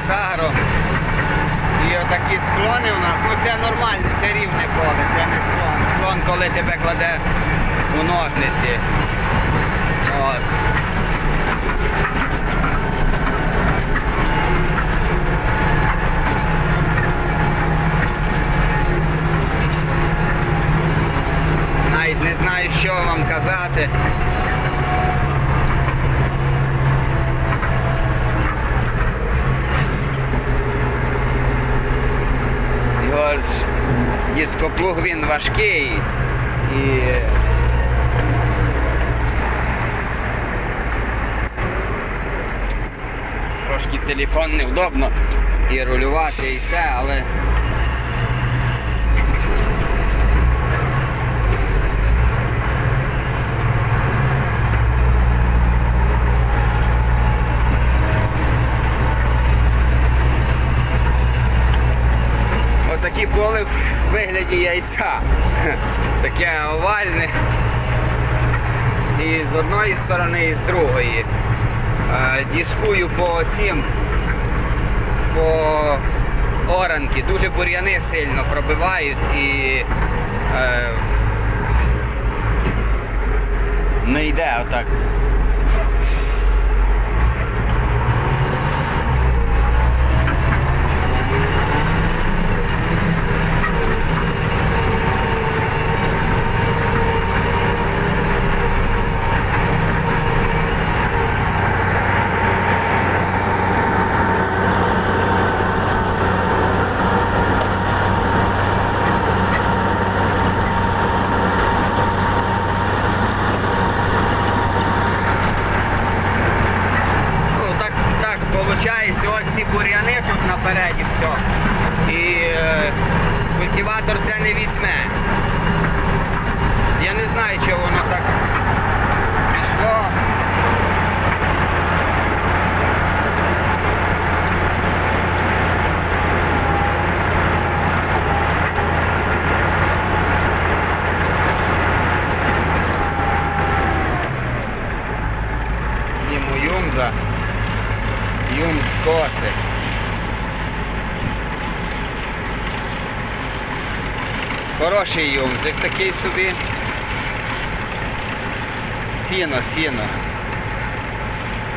Велесагро. І отакі склони у нас. Ну це нормально, це рівне поле, це не склон. Склон, коли тебе кладе у ножниці. От. Навіть не знаю, що вам казати. Його ж дископлуг він важкий. І трошки телефон невдобно і рулювати і все, але Поле в вигляді яйця. Таке овальне. І з одної сторони, і з другої. Е, Дискую по цим, по оранки. Дуже бур'яни сильно пробивають і е, не йде отак. Ну, так, так виходить, от ці бур'яни тут напереді все. І е, культиватор це не візьме. Я не знаю, чого воно так пішло. Зніму юмза. Юм з коси. Хороший юмзик такий собі. Сіно, сіно.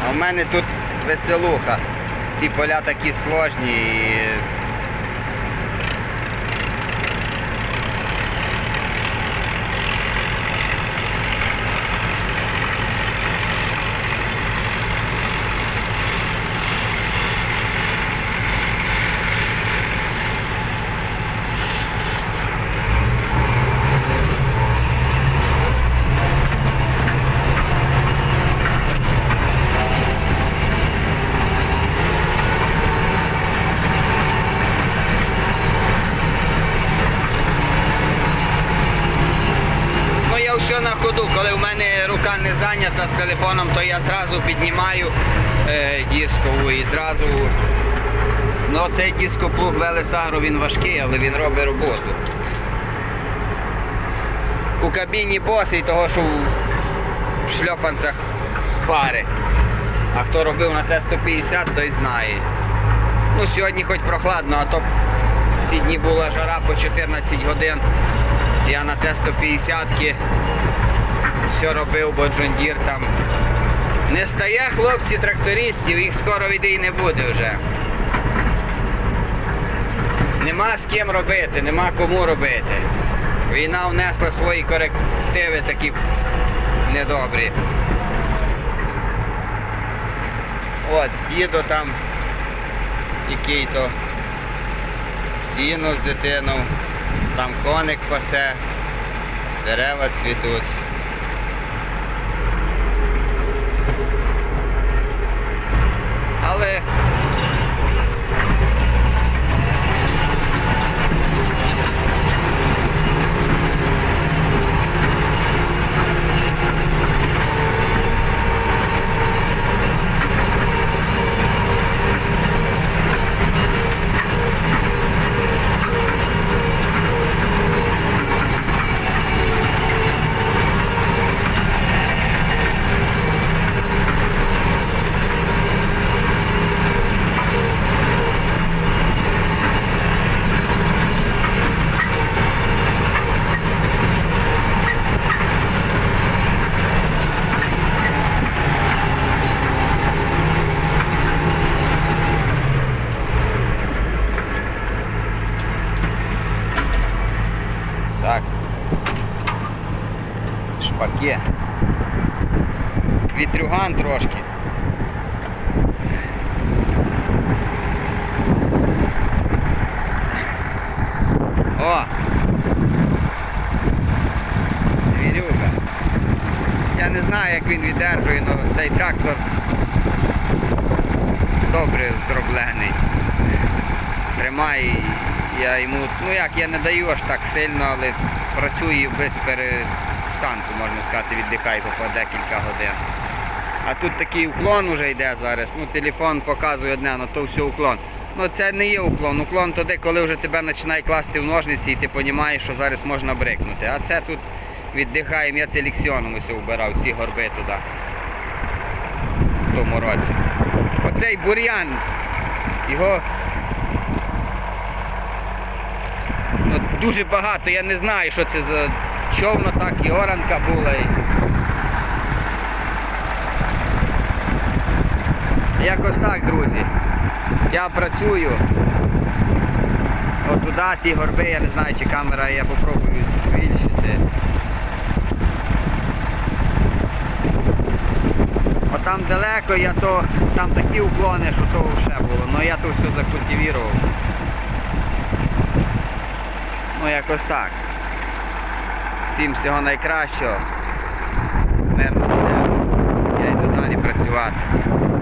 А в мене тут веселуха. Ці поля такі сложні і Ну я все на ходу, коли в мене рука не зайнята з телефоном, то я зразу піднімаю е, дискову і зразу. Ну цей дископлуг Велесагро він важкий, але він робить роботу. У кабіні босий того, що в шльопанцях пари. А хто робив на Т-150, той знає. Ну сьогодні хоч прохладно, а то ці дні була жара по 14 годин. Я на Т-150 все робив, бо Джондір там не стає хлопці трактористів, їх скоро віде і не буде вже. Нема з ким робити, нема кому робити. Війна внесла свої корективи такі недобрі. От, дідо там який то сіно з дитиною, там коник пасе, дерева цвітуть. Але Вітрюган трошки. О! Звірюга. Я не знаю, як він віддержує, але цей трактор добре зроблений. Тримає, я йому, ну як, я не даю аж так сильно, але працює без перестанку, можна сказати, віддихай по декілька годин. А тут такий уклон вже йде зараз. Ну, телефон показує одне, ну то все уклон. Ну це не є уклон. Уклон тоді, коли вже тебе починає класти в ножниці і ти розумієш, що зараз можна брикнути. А це тут віддихаємо, я це ліксіоном ось вбирав, ці горби туди. В тому році. Оцей бур'ян, його ну, дуже багато, я не знаю, що це за човно так, і оранка була. Якось так, друзі. Я працюю. От туди ті горби, я не знаю, чи камера, я попробую збільшити. От там далеко я то, там такі уклони, що то вже було. Ну я то все закультивував. Ну якось так. Всім всього найкращого. Неба. Я йду далі працювати.